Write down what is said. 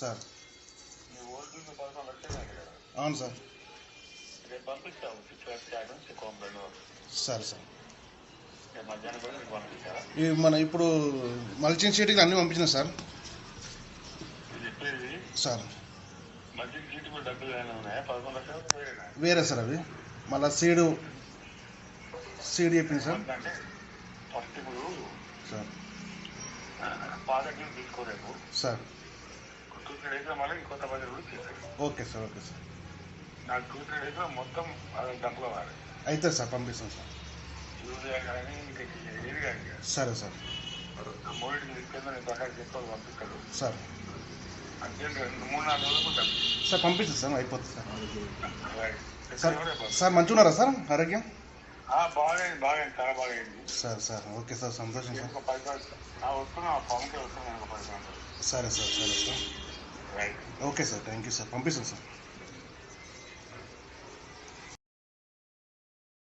Sir. అవును sir. సరే sir. ఈ మన ఇప్పుడు మల్చింగ్ షీట్కి అన్నీ పంపించిన సార్. సార్. వేరే సార్ అవి. మళ్ళీ సీడు. సీడ్ చెప్పింది సార్. సార్. సార్. డేస్లో మళ్ళీ ఇంకొంత బడ్జెట్ కూడా ఓకే సార్ ఓకే సార్. నాకు టూ త్రీ డేస్లో మొత్తం డబ్బులు అవ్వాలి. అయితే సార్ పంపిస్తాం సార్. యూరియా కానీ ఇంకా ఏది కానీ. సరే సార్. మూడింటికి తీసుకెళ్ళి నేను ప్రకాశం చెప్పాలి పంపిస్తాడు. సార్. అర్జెంట్ రెండు మూడు నాలుగు రోజులు సార్ పంపిస్తాం సార్ అయిపోతుంది సార్. రైట్. సార్ సార్ మంచిగా ఉన్నారా సార్ ఆరోగ్యం? ఆ, బాగైంది బాగైంది చాలా బాగైంది సార్ సార్ ఓకే సార్ సంతోషం సార్. ఇంకో పది సంవత్సరాలు ఆ, వస్తున్నా ఫామ్కే వస్తున్నా ఇంకో పది సంవత్సరాలు సరే సార్ సరే sir. Right okay sir thank you sir పంపిస్తాం సార్